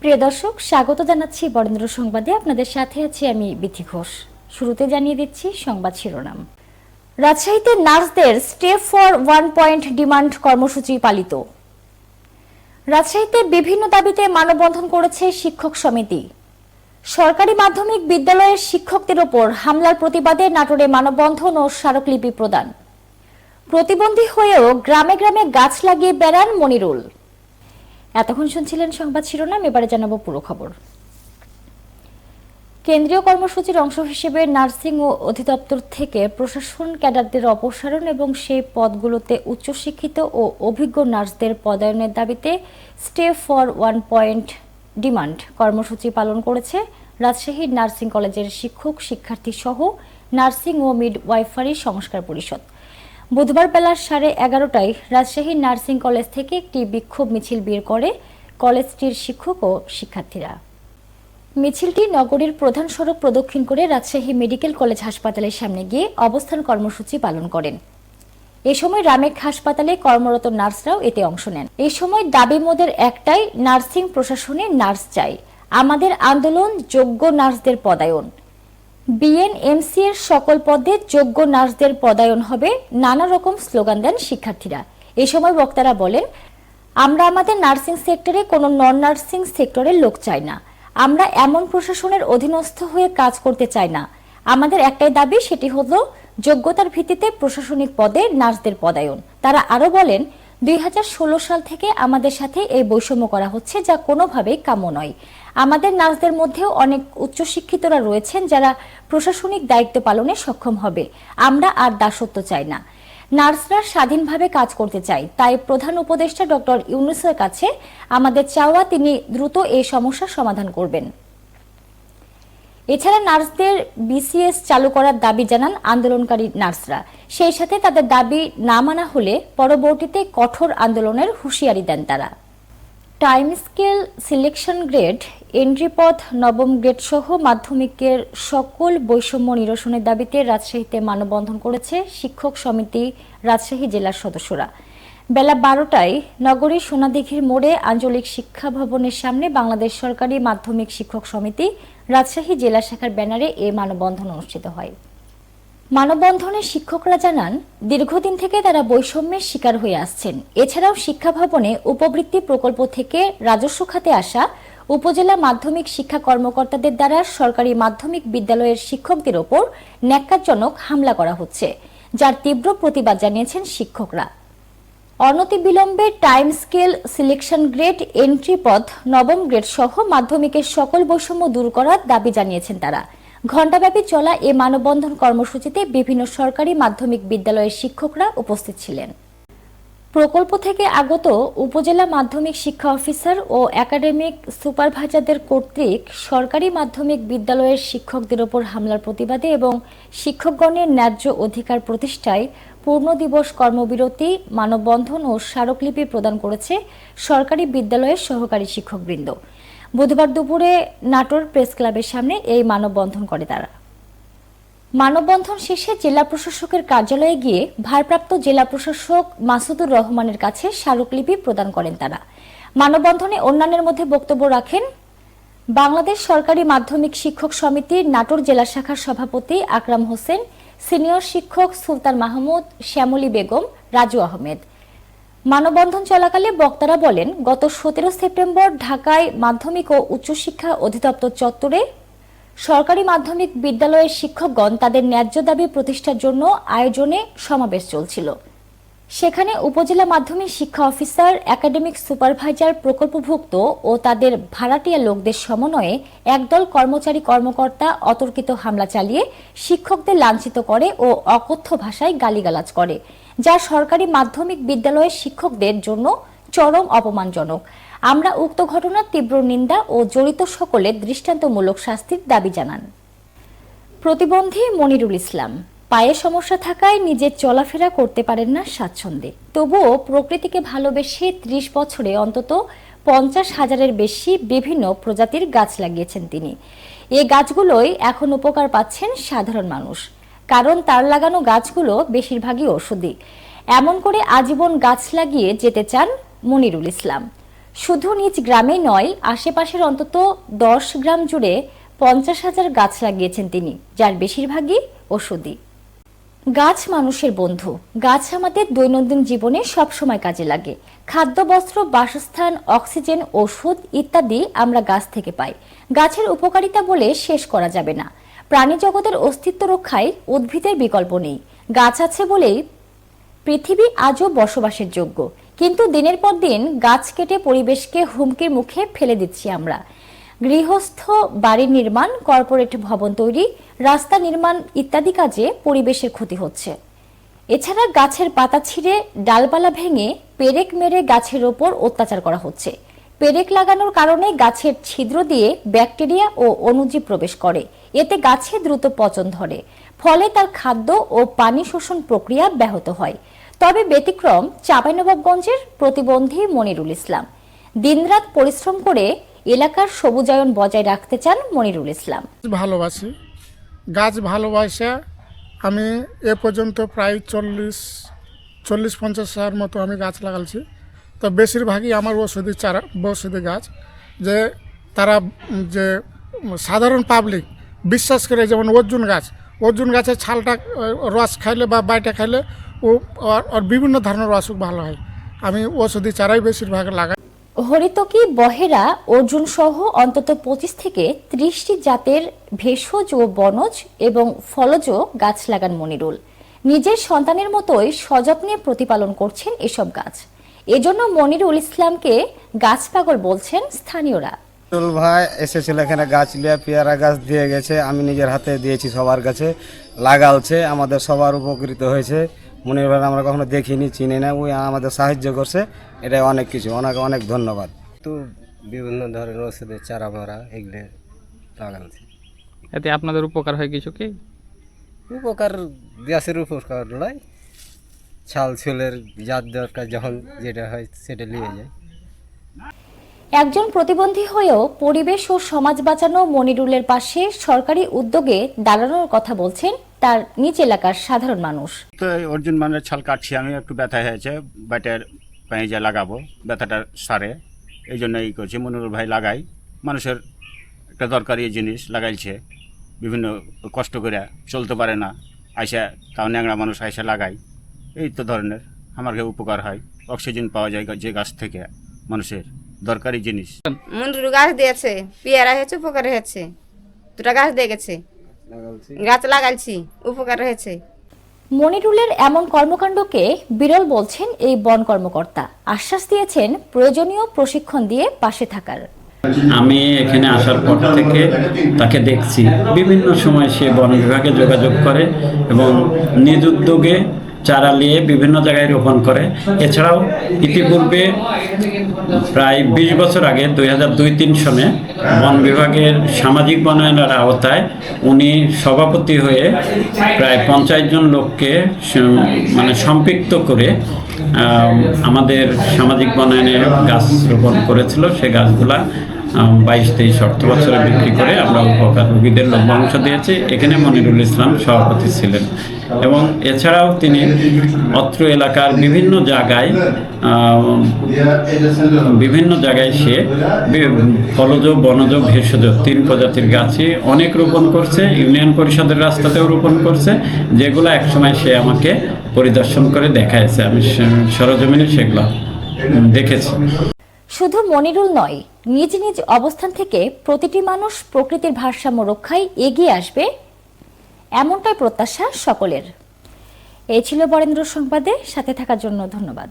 প্রিয় দর্শক, স্বাগত জানাচ্ছি বরেন্দ্র সংবাদে। আপনাদের সাথে আছি আমি বিথি ঘোষ। শুরুতে জানিয়ে দিচ্ছি সংবাদ শিরোনাম। রাজশাহীতে নার্সদের step for one point demand কর্মসূচি পালিত। রাজশাহীতে বিভিন্ন দাবিতে মানববন্ধন করেছে শিক্ষক সমিতি। সরকারি মাধ্যমিক বিদ্যালয়ের শিক্ষকদের ওপর হামলার প্রতিবাদে নাটোরে মানববন্ধন ও স্মারকলিপি প্রদান। প্রতিবন্ধী হয়েও গ্রামে গ্রামে গাছ লাগিয়ে বেড়ান মনিরুল। এতক্ষণ শুনছিলেন সংবাদ শিরোনাম, এবারে জানাব পুরো খবর। কেন্দ্রীয় কর্মসূচির অংশ হিসেবে নার্সিং ও অধিদপ্তর থেকে প্রশাসন ক্যাডারদের অপসারণ এবং সেই পদগুলোতে উচ্চশিক্ষিত ও অভিজ্ঞ নার্সদের পদায়নের দাবিতে stay for one point demand কর্মসূচি পালন করেছে রাজশাহীর নার্সিং কলেজের শিক্ষক শিক্ষার্থী সহ নার্সিং ও মিড ওয়াইফারি সংস্কার পরিষদ। বুধবার বেলা সাড়ে এগারোটায় রাজশাহী নার্সিং কলেজ থেকে একটি বিক্ষোভ মিছিল বের করে কলেজটির শিক্ষক ও শিক্ষার্থীরা। মিছিলটি নগরীর প্রধান সড়ক প্রদক্ষিণ করে রাজশাহী মেডিকেল কলেজ হাসপাতালের সামনে গিয়ে অবস্থান কর্মসূচি পালন করেন। এ সময় রামেক হাসপাতালে কর্মরত নার্সরাও এতে অংশ নেন। এই সময় দাবি মোদের একটাই, নার্সিং প্রশাসনে নার্স চাই। আমাদের আন্দোলন, যোগ্য নার্সদের পদায়ন। বিএনএমসি এর সকল পদে যোগ্য নার্সদের পদায়ন হবে নানা রকম স্লোগান দেন শিক্ষার্থীরা। এ সময় বক্তারা বলেন, আমরা আমাদের নার্সিং সেক্টরে কোনো নন নার্সিং সেক্টরের লোক চাই না। আমরা এমন প্রশাসনের অধীনস্থ হয়ে কাজ করতে চাই না। আমাদের একটাই দাবি, সেটি হলো যোগ্যতার ভিত্তিতে প্রশাসনিক পদে নার্সদের পদায়ন। তারা আরও বলেন, দুই হাজার ষোলো সাল থেকে আমাদের সাথে এই বৈষম্য করা হচ্ছে, যা কোনোভাবেই কাম্য নয়। আমাদের নার্সদের মধ্যেও অনেক উচ্চশিক্ষিতরা রয়েছেন যারা প্রশাসনিক দায়িত্ব পালনে সক্ষম হবে। আমরা আর দাসত্ব চাই না। নার্সরা স্বাধীনভাবে কাজ করতে চাই তাই প্রধান উপদেষ্টা ডক্টর ইউনুসের কাছে আমাদের চাওয়া তিনি দ্রুত এই সমস্যার সমাধান করবেন। এছাড়া নার্সদের বিসিএস চালু করার দাবি জানান আন্দোলনকারী নার্সরা। সেই সাথে তাদের দাবি না মানা হলে পরবর্তীতে কঠোর আন্দোলনের হুঁশিয়ারি দেন তারা। Time scale selection grade entry পথ, নবম গ্রেড সহ মাধ্যমিকের সকল বৈষম্য নিরসনের দাবিতে রাজশাহীতে মানববন্ধন করেছে শিক্ষক সমিতি রাজশাহী জেলার সদস্যরা। বেলা বারোটায় নগরীর সোনাদিঘির মোড়ে আঞ্চলিক শিক্ষা ভবনের সামনে বাংলাদেশ সরকারি মাধ্যমিক শিক্ষক সমিতি রাজশাহী জেলা শাখার ব্যানারে এ মানববন্ধন অনুষ্ঠিত হয়। মানববন্ধনে শিক্ষকরা জানান, দীর্ঘদিন থেকে তারা বৈষম্যের শিকার হয়ে আসছেন। এছাড়াও শিক্ষা ভবনে উপবৃত্তি প্রকল্প থেকে রাজস্ব খাতে আসা উপজেলা মাধ্যমিক শিক্ষা কর্মকর্তাদের দ্বারা সরকারি মাধ্যমিক বিদ্যালয়ের শিক্ষকদের ওপর ন্যাক্কারজনক হামলা করা হচ্ছে, যার তীব্র প্রতিবাদ জানিয়েছেন শিক্ষকরা। অনতিবিলম্বে time scale, selection grade, entry পদ নবম গ্রেড সহ মাধ্যমিকের সকল বৈষম্য দূর করার দাবি জানিয়েছেন তারা। ঘণ্টাব্যাপী চলা এ মানববন্ধন কর্মসূচিতে বিভিন্ন সরকারি মাধ্যমিক বিদ্যালয়ের শিক্ষকরা উপস্থিত ছিলেন। প্রকল্প থেকে আগত উপজেলা মাধ্যমিক শিক্ষা অফিসার ও একাডেমিক সুপারভাইজারদের কর্তৃক সরকারি মাধ্যমিক বিদ্যালয়ের শিক্ষকদের ওপর হামলার প্রতিবাদে এবং শিক্ষকগণের ন্যায্য অধিকার প্রতিষ্ঠায় পূর্ণ দিবস কর্মবিরতি, মানববন্ধন ও স্মারকলিপি প্রদান করেছে সরকারি বিদ্যালয়ের সহকারী শিক্ষকবৃন্দ। বুধবার দুপুরে নাটোর প্রেস ক্লাবের সামনে এই মানববন্ধন করে তারা। মানববন্ধন শেষে জেলা প্রশাসকের কার্যালয়ে গিয়ে ভারপ্রাপ্ত জেলা প্রশাসক মাসুদুর রহমানের কাছে স্মারকলিপি প্রদান করেন তারা। মানববন্ধনে অন্যান্যের মধ্যে বক্তব্য রাখেন, বাংলাদেশ সরকারি মাধ্যমিক শিক্ষক সমিতির নাটোর জেলা শাখার সভাপতি আকরাম হোসেন, সিনিয়র শিক্ষক সুলতান মাহমুদ, শ্যামলী বেগম, রাজু আহমেদ। মানববন্ধন চলাকালে বক্তারা বলেন, গত সতেরো সেপ্টেম্বর ঢাকায় মাধ্যমিক ও উচ্চশিক্ষা অধিদপ্তর চত্বরে সরকারি মাধ্যমিক বিদ্যালয়ের শিক্ষকগণ তাদের ন্যায্য দাবি প্রতিষ্ঠার জন্য আয়োজনে সমাবেশ চলছিল। সেখানে উপজেলা মাধ্যমিক শিক্ষা অফিসার, একাডেমিক সুপারভাইজার, প্রকল্পভুক্ত ও তাদের ভাড়াটিয়া লোকদের সমন্বয়ে একদল কর্মচারী কর্মকর্তা অতর্কিত হামলা চালিয়ে শিক্ষকদের লাঞ্ছিত করে ও অকথ্য ভাষায় গালিগালাজ করে, যা সরকারি মাধ্যমিক বিদ্যালয়ের শিক্ষকদের জন্য চরম অপমানজনক। আমরা উক্ত ঘটনার তীব্র নিন্দা ও জড়িত সকলের দৃষ্টান্তমূলক শাস্তির দাবি জানান। প্রতিবন্ধী মনিরুল ইসলাম, পায়ে সমস্যা থাকায় নিজের চলাফেরা করতে পারেন না স্বাচ্ছন্দ্যে। তবুও প্রকৃতিকে ভালোবেসে ত্রিশ বছরে অন্তত পঞ্চাশ হাজারের বেশি বিভিন্ন প্রজাতির গাছ লাগিয়েছেন তিনি। এ গাছগুলোই এখন উপকার পাচ্ছেন সাধারণ মানুষ। কারণ তার লাগানো গাছগুলো বেশিরভাগই ওষুধি এমন করে আজীবন গাছ লাগিয়ে যেতে চান মনিরুল ইসলাম। শুধু নিজ গ্রামে নয়, আশেপাশের অন্তত দশ গ্রাম জুড়ে পঞ্চাশ হাজার গাছ লাগিয়েছেন তিনি, যার বেশিরভাগই ওষুধি গাছ মানুষের বন্ধু। গাছ আমাদের দৈনন্দিন জীবনে সবসময় কাজে লাগে। খাদ্য, বস্ত্র, বাসস্থান, অক্সিজেন, ওষুধ ইত্যাদি আমরা গাছ থেকে পাই। গাছের উপকারিতা বলে শেষ করা যাবে না। প্রাণী জগতের অস্তিত্ব রক্ষায় উদ্ভিদের বিকল্প নেই। গাছ আছে বলেই পৃথিবী আজও বসবাসের যোগ্য। কিন্তু দিনের পর দিন গাছ কেটে পরিবেশকে হুমকির মুখে ফেলে দিচ্ছি আমরা। গৃহস্থ বাড়ি নির্মাণ, কর্পোরেট ভবন তৈরি, রাস্তা নির্মাণ ইত্যাদি কাজে পরিবেশের ক্ষতি হচ্ছে। এছাড়া গাছের পাতা ছিঁড়ে, ডালপালা ভেঙে, পেরেক মেরে গাছের ওপর অত্যাচার করা হচ্ছে। পেরেক লাগানোর কারণে গাছের ছিদ্র দিয়ে ব্যাকটেরিয়া ও অণুজীব প্রবেশ করে। এতে গাছে দ্রুত পচন ধরে। ফলে তার খাদ্য ও পানি শোষণ প্রক্রিয়া ব্যাহত হয়। তবে ব্যতিক্রম চাঁপাইনবাবগঞ্জের প্রতিবন্ধী মনিরুল ইসলাম। দিনরাত পরিশ্রম করে এলাকার সবুজায়ন বজায় রাখতে চান মনিরুল ইসলাম। ভালোবাসি। গাছ ভালোবাসা আমি এ পর্যন্ত প্রায় চল্লিশ চল্লিশ পঞ্চাশ হাজার মতো আমি গাছ লাগালছি। তো বেশিরভাগই আমার ওষুধি চারা ওষুধি গাছ, যে তারা, যে সাধারণ পাবলিক বিশ্বাস করে যেমন অর্জুন গাছ, অর্জুন গাছের ছালটা রস খাইলে বা বাইটা খাইলে ও ওর- ওর বিভিন্ন ধরনের অসুখ ভালো হয়। আমি ওষুধি চারাই বেশিরভাগ লাগাই। হরিতকি বহেরা অর্জুন সহ অন্তত পঁচিশ থেকে ত্রিশটি জাতের ভেষজ ও বনজ এবং ফলজ গাছ লাগান মনিরুল। নিজের সন্তানের মতোই সযত্নে প্রতিপালন করছেন এসব গাছ। এজন্য মনিরুল ইসলামকে গাছ পাগল বলছেন স্থানীয়রা। টুল ভাই এসেছিল এখানে গাছ লিয়ে পেয়ারা গাছ দিয়ে গেছে। আমি নিজের হাতে দিয়েছি সবার কাছে। লাগালছে আমাদের সবার উপকৃত হয়েছে। মনির ভাই আমরা কখনো দেখিনি চিনি না ওই আমাদের সাহায্য করছে। এটাই অনেক কিছু অনেক অনেক ধন্যবাদ। তো বিভিন্ন ধরনের ওষুধের চারা মারা এগুলো লাগাচ্ছি এতে আপনাদের উপকার হয় কিছু কি? উপকার গ্যাসের উপকার নয় ছাল ছুলের যার দরকার যখন যেটা হয় সেটা নিয়ে যায়। একজন প্রতিবন্ধী হয়েও পরিবেশ ও সমাজ বাঁচানো মনিরুলের পাশে সরকারি উদ্যোগে দাঁড়ানোর কথা বলছেন তার নিজ এলাকার সাধারণ মানুষ। তো এই অর্জুন মানের ছাল কাটছি আমি একটু ব্যথা হয়েছে ব্যাটের পেঁজা লাগাবো ব্যথাটা সারে এই জন্য এই করছি। মনুর ভাই লাগাই মানুষের একটা দরকারি জিনিস লাগাইছে বিভিন্ন কষ্ট করে চলতে পারে না আইসা তাও ন্যাংরা মানুষ আইসা লাগাই এই তো ধরনের আমাকে উপকার হয়। অক্সিজেন পাওয়া যায় যে গাছ থেকে মানুষের দরকারি জিনিস। মুন্ডুর গাছ দিয়েছে পেয়ারা হয়েছে উপকার হয়েছে দুটা গাছ দিয়ে গেছে। গাছ লাগাইছি উপকার হয়েছে। মনিরুলের এমন কর্মকাণ্ডকে বিরল বলছেন এই বন কর্মকর্তা। আশ্বাস দিয়েছেন প্রয়োজনীয় প্রশিক্ষণ দিয়ে পাশে থাকার। আমি এখানে আসার পর থেকে তাকে দেখছি। বিভিন্ন সময় সে বন বিভাগে যোগাযোগ করে এবং নিজ উদ্যোগে চারা নিয়ে বিভিন্ন জায়গায় রোপণ করে। এছাড়াও ইতিপূর্বে প্রায় বিশ বছর আগে, দুই হাজার দুই তিন সনে বন বিভাগের সামাজিক বনায়নের আওতায় উনি সভাপতি হয়ে প্রায় পঞ্চাশ জন লোককে মানে সম্পৃক্ত করে আমাদের সামাজিক বনায়নের গাছ রোপণ করেছিল। সে গাছগুলা বাইশ তেইশ অর্থ বছরে বিক্রি করে আমরা উপকার। রোগীদের লভ্যাংশ দিয়েছি। এখানে মনিরুল ইসলাম সভাপতি ছিলেন। এবং এছাড়াও তিনি অত্র এলাকার বিভিন্ন জায়গায় বিভিন্ন জায়গায় সে ফলজ বনজ, ভেষজ তিন প্রজাতির গাছে অনেক রোপণ করছে। ইউনিয়ন পরিষদের রাস্তাতেও রোপণ করছে। যেগুলো একসময় সে আমাকে পরিদর্শন করে দেখাইছে। আমি সরজমিনে সেগুলো দেখেছি। শুধু মনিরুল নয়, নিজ নিজ অবস্থান থেকে প্রতিটি মানুষ প্রকৃতির ভারসাম্য রক্ষায় এগিয়ে আসবে এমনটাই প্রত্যাশা সকলের। এই ছিল বরেন্দ্র সংবাদে, সাথে থাকার জন্য ধন্যবাদ।